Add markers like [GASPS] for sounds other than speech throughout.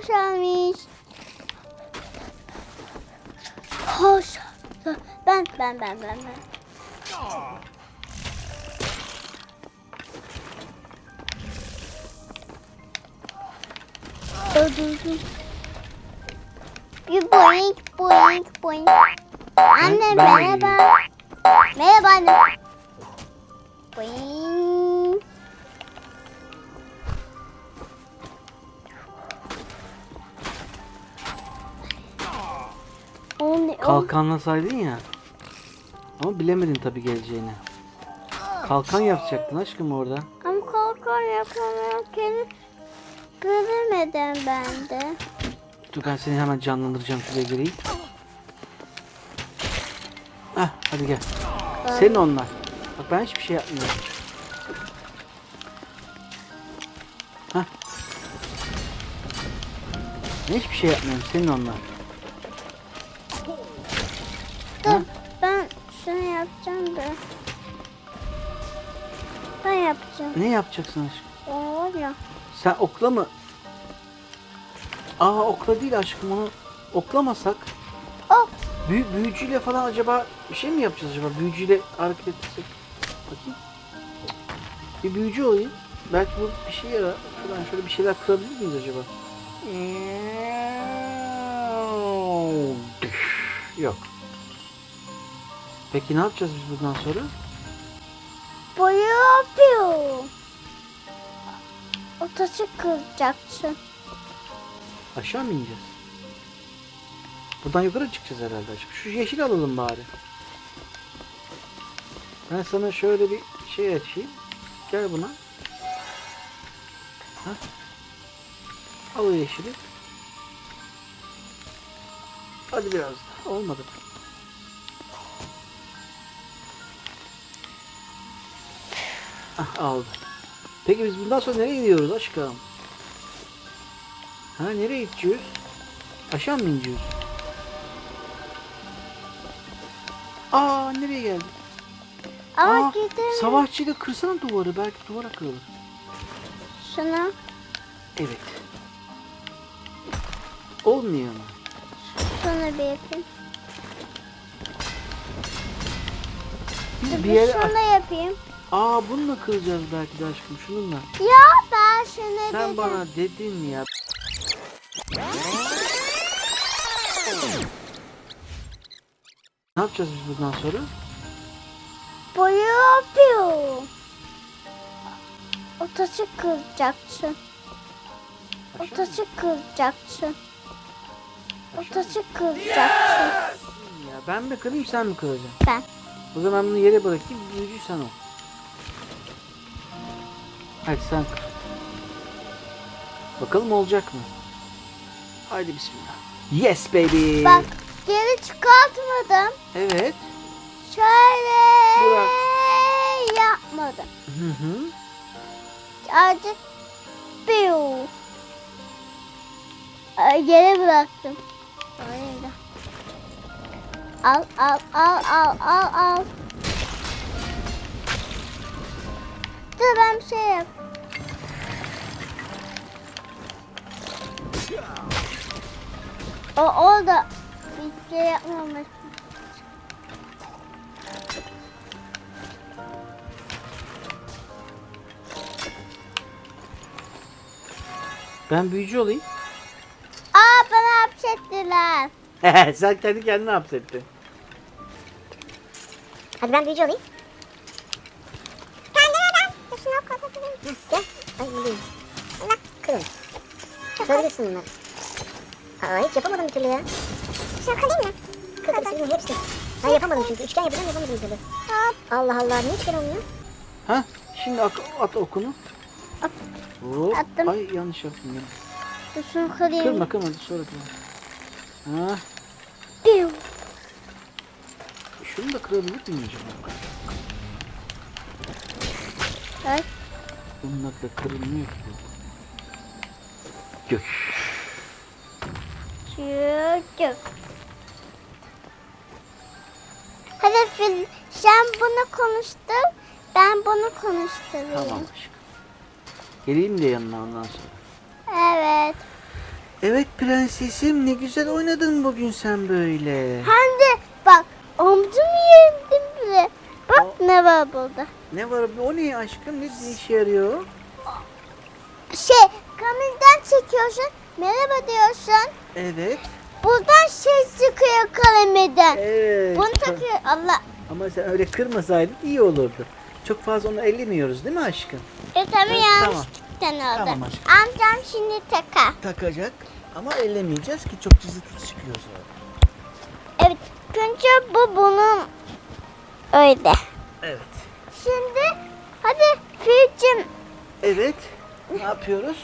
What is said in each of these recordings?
boşalmış. Hoş. Ben ben ben ben ben. Öldürdüm. Bir boink boink boink. Anne merhaba. Merhaba anne. Boink. O- Kalkanlasaydın ya. Ama bilemedin tabii geleceğini. Kalkan yapacaktın aşkım orada. Ama kalkan yapamıyorum. Göremedim ben de. Dur ben seni hemen canlandıracağım şuraya gireyim. Heh hadi gel. Senin onlar. Bak ben hiçbir şey yapmıyorum. Heh. Ben hiçbir şey yapmıyorum. Senin onlar. Dur Ha? ben şunu yapacağım da. Ben yapacağım. Ne yapacaksın aşkım? O var ya. Sen okla mı? Aa okla değil aşkım onu oklamasak. Oh. Büyü, büyücüyle falan acaba bir şey mi yapacağız acaba? Büyücüyle hareket etsek. Bakayım. Bir büyücü olayım. Belki bu bir şey yarar. Şuradan şöyle bir şeyler kırabilir miyiz acaba? Yok. Peki ne yapacağız biz bundan sonra? Boyu yapıyor. O taşı kıracaksın. Aşağı mı ineceğiz? Buradan yukarı çıkacağız herhalde. Şu yeşil alalım bari. Ben sana şöyle bir şey açayım. Gel buna. Ha? Al o yeşili. Hadi biraz daha. Olmadı. Ah aldı. Peki biz bundan sonra nereye gidiyoruz aşkım? Ha nereye gideceğiz? Aşağı mı ineceğiz? Aa nereye geldik? Ama Aa, gidelim. Savaşçıyla kırsana duvarı. Belki duvara kırılır. Şuna. Evet. Olmuyor mu? Şunu bir yapayım. Biz bir bir yere... şunu da yapayım. Aa bununla kıracağız belki de aşkım. Şununla. Ya ben şunu Sen dedim. bana dedin ya. Ne yapacağız biz bundan sonra? Boyu yapıyor. O taşı kıracaksın. O taşı kıracaksın. O taşı kıracaksın. Ya ben mi kırayım sen mi kıracaksın? Ben. O zaman bunu yere bırakayım. Büyücü sen ol. Hadi sen kır. Bakalım olacak mı? Haydi bismillah. Yes baby. Bak geri çıkartmadım. Evet. Şöyle Bırak. yapmadım. Hı hı. Azıcık piu. Yere bıraktım. Öyle. Al al al al al al. Dur ben bir şey yap. O orada bir şey yapmamış. Ben büyücü olayım. Aa bana hapsettiler. [LAUGHS] sen kendi kendine hapsettin. Hadi ben büyücü olayım. Kendine ben. Şuna kapatayım. Gel. Ay. Allah kırın. Kırabilirsin bunları. Aa hiç yapamadım bir türlü ya. Şuna kırayım mı? Kır kır senin hepsi. Ben yapamadım çünkü. Üçgen yapacağım yapamadım bir türlü. Allah Allah niye üçgen olmuyor? Ha? Şimdi at, at okunu. At. Hop. Attım. Ay yanlış yaptım ya. Dur şunu kırayım. Kırma kırma sonra kırma. Ha, Piu. şunu da kırabilir miyim acaba? Ay. Bununla da kırılmıyor ki. Gök. Çocuk. Hadi Fil, sen bunu konuştur. Ben bunu konuşturayım. Tamam aşkım. Geleyim de yanına ondan sonra. Evet. Evet prensesim ne güzel oynadın bugün sen böyle. Hem de bak omzumu yedim bile. Bak ne var burada. Ne var o ne aşkım ne işe yarıyor? Şey kameradan çekiyorsun. Merhaba diyorsun. Evet. Buradan şey çıkıyor kalemeden. Evet. Bunu takıyor. Allah. Ama sen öyle kırmasaydın iyi olurdu. Çok fazla onu ellemiyoruz değil mi aşkım? E tabii Evet, yanlışlıkla oldu. Tamam aşkım. Amcam şimdi takar. Takacak ama ellemeyeceğiz ki çok cızırtılı çıkıyor sonra. Evet. Çünkü bu bunun öyle. Evet. Şimdi hadi Filcim Evet. Ne yapıyoruz?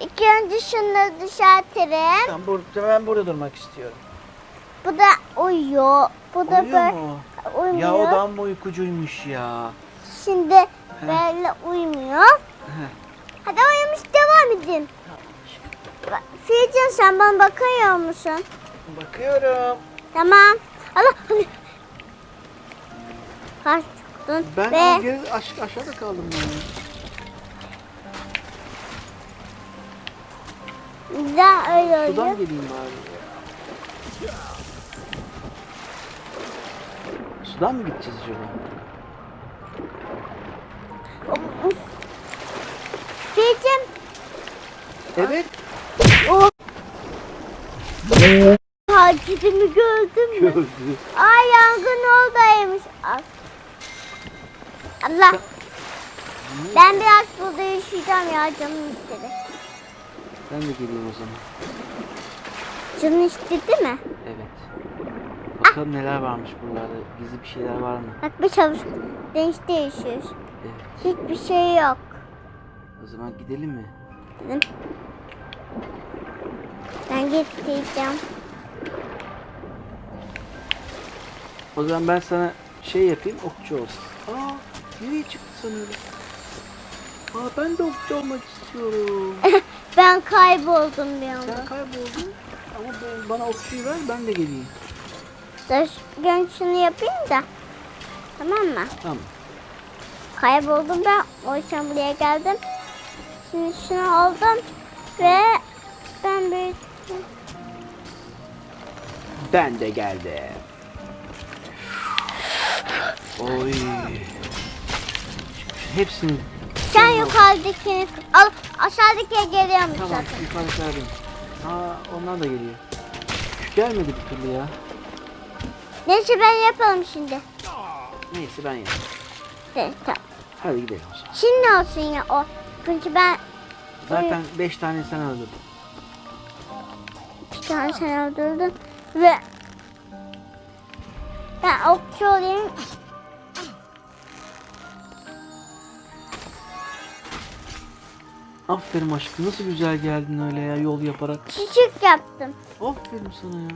İlk önce şunları dışarıtırım. Tamam burada, ben burada durmak istiyorum. Bu da uyuyor. Bu da Uyuyor böyle mu? uyumuyor. Ya o da amma uykucuymuş ya. Şimdi böyle uyumuyor. Heh. Hadi uyumuş devam edin. Bak, Filcim sen bana bakıyor musun? Bakıyorum. Tamam. Allah hadi. Kaç çıktın Ben ve aşağıda kaldım ben. Güzel öyle Sudan oluyor. geleyim bari. Sudan mı gideceğiz acaba? Filcim Evet. takipimi gördün mü? Gördü. Ay yangın oradaymış. Al. Allah. Ben biraz burada yaşayacağım ya canım istedi. Ben de geleyim o zaman. Canın istedi mi? Evet. Bakalım neler varmış buralarda. Gizli bir şeyler var mı? Bak bir çalış. Denizde yaşıyoruz. Evet. Hiçbir şey yok. O zaman gidelim mi? Dedim. Ben gideceğim. O zaman ben sana şey yapayım, okçu olsun. Aa, nereye çıktı öyle? Aa, ben de okçu olmak istiyorum. [LAUGHS] Ben kayboldum bir anda. Sen kayboldun ama ben- bana okçuyu ver, ben de geleyim. Dur ben şunu yapayım da. Tamam mı? Tamam. Kayboldum ben. O yüzden buraya geldim. Şimdi şunu aldım. Ve ben bir Ben de geldim. Oy. Hepsini sen yukarıdakini al aşağıdaki geliyormuş tamam zaten. yukarıdakiler benim. Aa onlar da geliyor. Gelmedi bir türlü ya. Neyse ben yapalım şimdi. Neyse ben yapayım. Evet, tamam. Hadi gidelim o zaman. Şimdi olsun ya o. Çünkü ben Zaten 5 tane sen öldürdün. bir tane sen öldürdüm. Ve ben okçu olayım. Aferin aşkım nasıl güzel geldin öyle ya yol yaparak. Küçük yaptım. Aferin sana ya.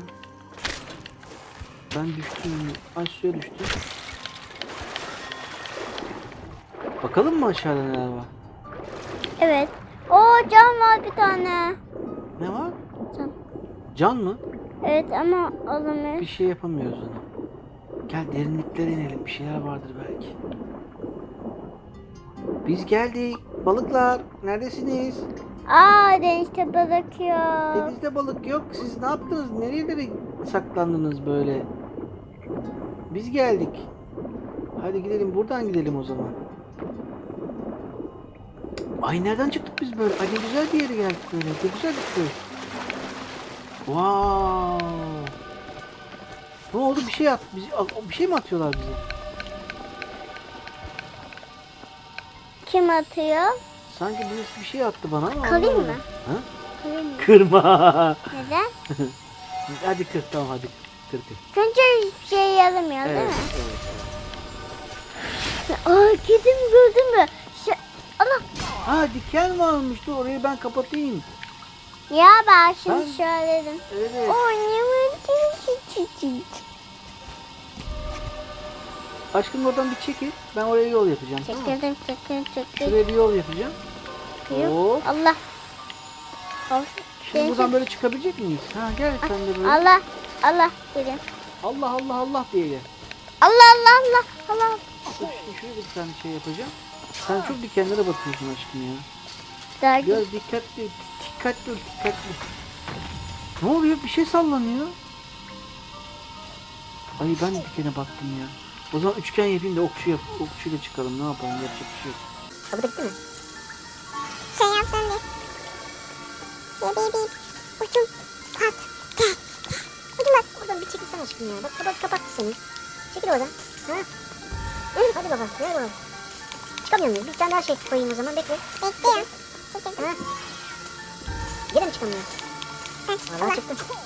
Ben düştüm. Ay suya düştüm. Bakalım mı aşağıda neler var? Evet. O cam var bir tane. Ne var? Can. Can mı? Evet ama alamıyor. Bir şey yapamıyoruz ona. Gel derinliklere inelim. Bir şeyler vardır belki. Biz geldik. Balıklar. Neredesiniz? Aa denizde balık yok. Denizde balık yok. Siz ne yaptınız? Nerelere saklandınız böyle? Biz geldik. Hadi gidelim. Buradan gidelim o zaman. Ay nereden çıktık biz böyle? Ay ne güzel bir yere geldik böyle. Ne güzel bir köy. Wow. Ne oldu? Bir şey at. Bizi, bir şey mi atıyorlar bize? Kim atıyor? Sanki birisi bir şey attı bana ama Kırayım mı? Ha? Kırayım mı? Kırma. Neden? [LAUGHS] hadi kır tamam hadi. Kır kır. Hiçbir şey yaramıyor değil Evet, mi? evet, evet. Aa kedim gördün mü? Şey, Allah. Ha diken varmış dur orayı ben kapatayım. Ya ben şimdi Ben- şöyle dedim. Evet. O ne var ki? Aşkım oradan bir çekil. Ben oraya yol yapacağım. Tamam. mı? Çekildim çekildim çekildim. Şuraya bir yol yapacağım. Hop. Allah. Of. Şimdi buradan böyle çıkabilecek miyiz? Ha gel sen de böyle. Allah. Allah dedim. Allah Allah Allah diye gel. Allah Allah Allah Allah. Şimdi şuraya bir tane şey yapacağım. Sen çok dikenlere batıyorsun aşkım ya. Dergi. Biraz dikkatli, dikkatli dikkatli. Ne oluyor? Bir şey sallanıyor. Ay ben dikene baktım ya. O zaman üçgen yapayım da okçu yap, okçuyla çıkalım. Ne yapalım? Yapacak bir şey yok. Abi bitti mi? Şey yapsam bir. Bir bir. Uçum. Pat. Gel. Hadi lan oradan bir çekilsene aşkım ya. Bak kapat kapattı seni. Çekil oradan. Ha? Hı, hadi baba ver baba. Çıkamıyor muyum? Bir tane daha şey koyayım o zaman bekle. Bekliyorum. Ha? Gene mi çıkamıyor? Vallahi çıktı. Ben de çıktım.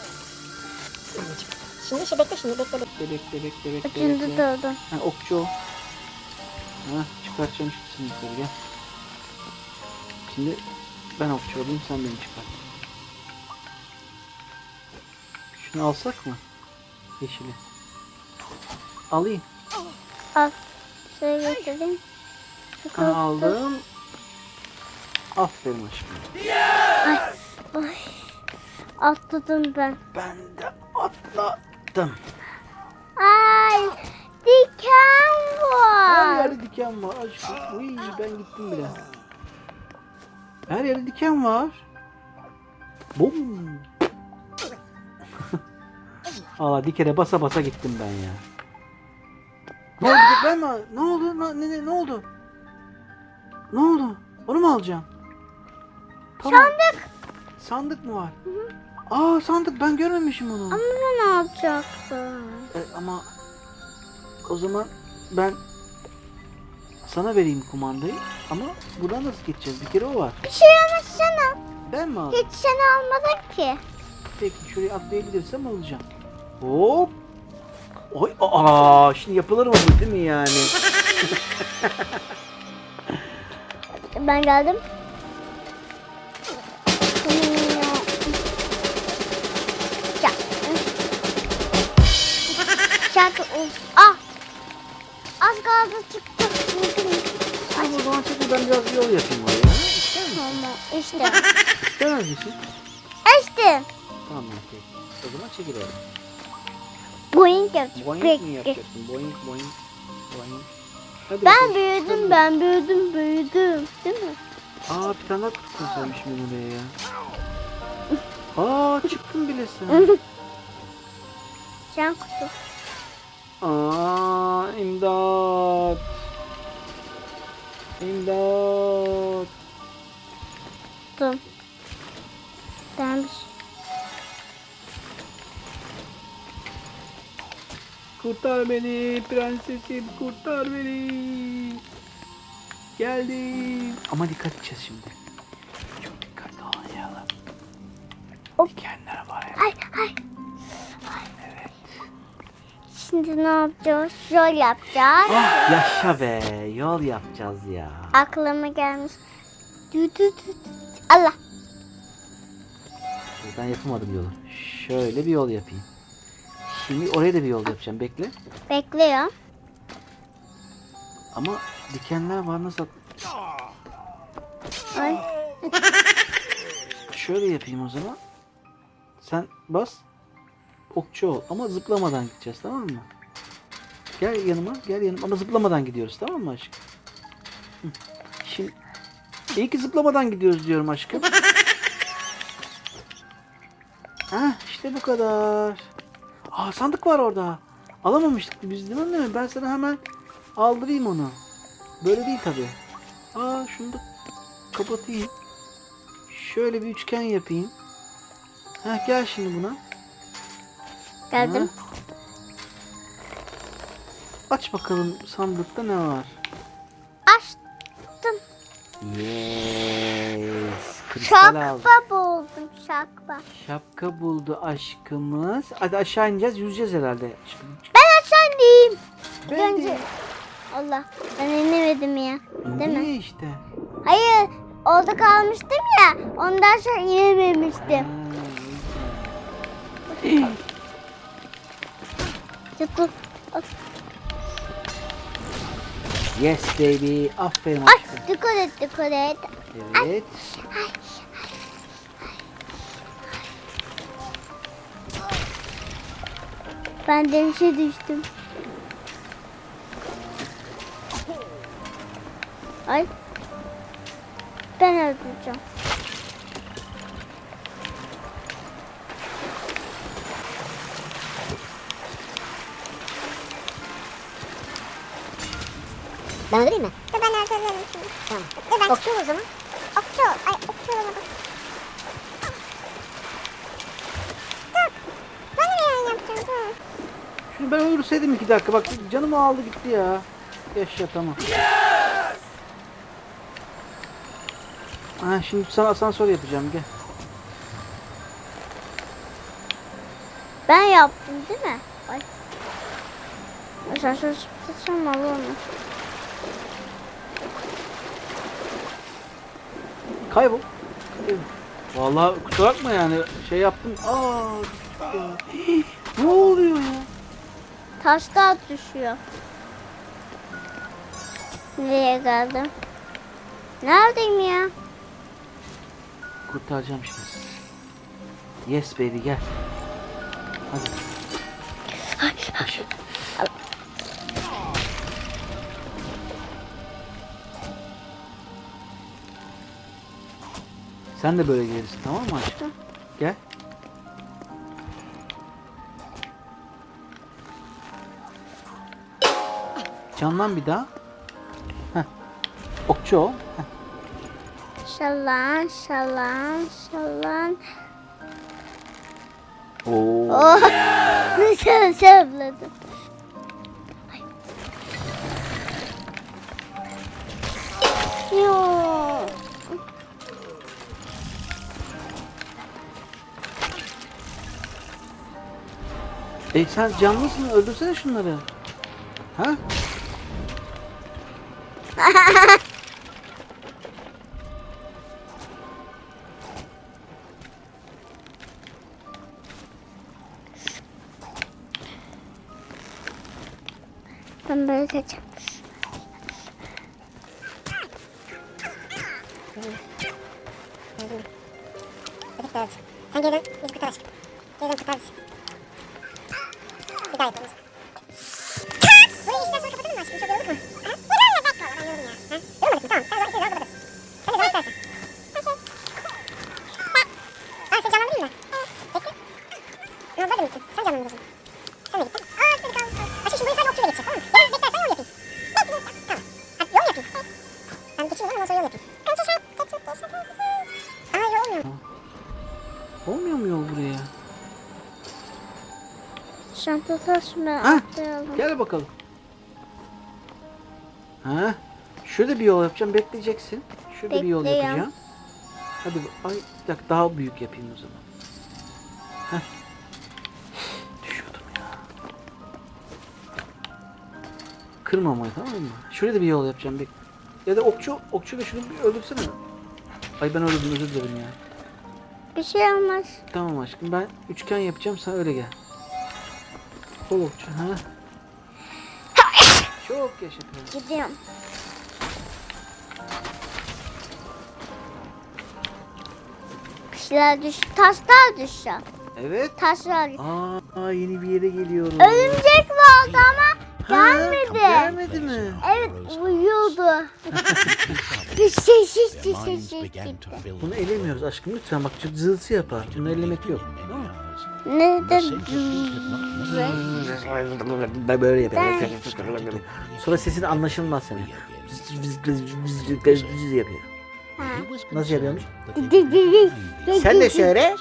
Şimdi bekle şimdi bekle bekle. Bekle bekle bekle bekle. Ucunda bekle. durdu. Ha, okçu o. Ha, çıkartacağım şimdi yukarı gel. Şimdi ben okçu olayım sen beni çıkart. Şunu alsak mı? Yeşili. Alayım. Al. Şöyle getireyim. Şu Ha, aldım. Aferin aşkım. Ay. Atladım ben. Ben de atladım. Ay. Diken Her var. yerde diken var aşkım. Uy, ben gittim bile. Her yerde diken var. Bum. [LAUGHS] Valla dikene basa basa gittim ben ya. Ne oldu? Ben mi? Ne oldu? Ne, ne, ne, oldu? Ne oldu? Onu mu alacağım? Tamam. Sandık. Sandık mı var? Aa sandık ben görmemişim onu. Ama ben alacaktım. E, ama o zaman ben sana vereyim kumandayı ama buradan nasıl geçeceğiz? Bir kere o var. Bir şey yapmasana. Ben mi aldım? Hiç seni almadık ki. Peki şuraya atlayabilirsem alacağım. Hop. Oy, aa, şimdi yapılır mı bu değil mi yani? Ben geldim. Ben biraz yol yapayım oraya. İster misin? Tamam işte. İstemez misin? İşte. Tamam peki. O zaman çekil oraya. Boing yapacak. Boing mi yapacaksın? Boing boing boing. Hadi Ben bakalım. büyüdüm, ben büyüdüm, büyüdüm. Değil mi? Aa bir tane daha kutu koysaymışım ben oraya ya. Aa çıktın bile sen. [LAUGHS] Can kutu. Aa Kurtar beni prensesim kurtar beni. Geldim. Ama dikkat edeceğiz şimdi. Çok dikkatli. Hop. Dikenler var ya. Ay ay. Şimdi ne yapacağız? Yol yapacağız. Ah yaşa be yol yapacağız ya. Aklıma gelmiş. Dü dü dü dü. Allah. Ben yapamadım yolu. Şöyle bir yol yapayım. Şimdi oraya da bir yol yapacağım bekle. Bekliyor. Ama dikenler var nasıl? Ay. [LAUGHS] Şöyle yapayım o zaman. Sen bas. Okçu ol ama zıplamadan gideceğiz tamam mı? Gel yanıma gel yanıma ama zıplamadan gidiyoruz tamam mı aşkım? Hı. Şimdi iyi ki zıplamadan gidiyoruz diyorum aşkım. [LAUGHS] Heh işte bu kadar. Aa sandık var orada. Alamamıştık biz değil mi? Ben sana hemen aldırayım onu. Böyle değil tabi. Aa şunu da kapatayım. Şöyle bir üçgen yapayım. Heh, gel şimdi buna. Geldim. Ha. Aç bakalım sandıkta ne var. Açtım. Yes. Kristal aldım. Şakba buldum. Şakba. Şapka buldu aşkımız. Hadi aşağı ineceğiz. Yüzeceğiz herhalde. Ben aşağı ineyim. Ben Önce- de. Allah. Ben inemedim ya. Değil mi? Niye işte? Hayır. Orada kalmıştım ya. Ondan sonra inememiştim. Tutun. [GASPS] yes baby. Aferin Ay dikkat et dikkat et. Evet. Ben denize düştüm. Ay. Ben öldüreceğim. Ben öldüreyim mi? Ben öldürürüm şimdi. Tamam. Dur ben Okçu o zaman okçu. Ay okçu olamadım. Dur. Ben yapacağım? Dur. Şunu ben öldürseydim iki dakika. Bak canımı aldı gitti ya. Yaşa tamam. Ha, şimdi sana asansör yapacağım gel. Ben yaptım değil mi? Ay. Mesela şu tutsam olur Kaybol. Vallahi kusura bakma yani şey yaptım. Aa ya. ne oluyor ya? Taşlar düşüyor. Nereye geldim? Neredeyim ya? Kurtaracağım şimdi. Yes baby gel. Hadi. Koş. Sen de böyle gelirsin tamam mı aşkım? Gel. Canlan bir daha. Heh. Okçu ol. Heh. Şalan, şalan, şalan. Oo. Oh! Nasıl zıpladım? Yoo. E sen canlısın öldürsene şunları. Ha? [LAUGHS] Ben böyle kaçacağım. Hadi evet. Sen geriden biz Mı? Ha? Atlayalım. Gel bakalım. Ha? Şurada bir yol yapacağım. Bekleyeceksin. Şurada bir yol Bekliyorum. yapacağım. Hadi bu- ay bir dakika daha büyük yapayım o zaman. Heh. Düşüyordum ya. Kırmamayı tamam mı? Şurada bir yol yapacağım. Bek ya da okçu, okçu da şunu bir öldürsene. Ay ben öldürdüm özür dilerim ya. Bir şey olmaz. Tamam aşkım ben üçgen yapacağım sen öyle gel. Kol okçu ha. Çok yaşa kızım. Gidiyorum. Kişiler düş, taşlar düşüyor. Evet. Taşlar. Aa yeni bir yere geliyorum. Örümcek vardı ama Ha, gelmedi. Gelmedi mi? Evet uyuyordu. [LAUGHS] Bir şey şey şey şey Mines şey gitti. fill Bunu elemiyoruz aşkım lütfen bak çok zılsı yapar. Bunu ellemek yok. Tamam mı? Neden? Ben böyle yapıyorum. Sonra sesin anlaşılmaz senin. yapıyor. Nasıl yapıyormuş? Sen de söyle.